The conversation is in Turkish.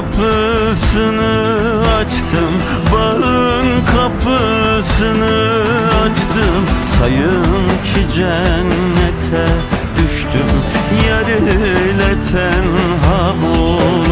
kapısını açtım. Bağın kapısını açtım. Sayın ki cennete düştüm. Yer ile tenha buldum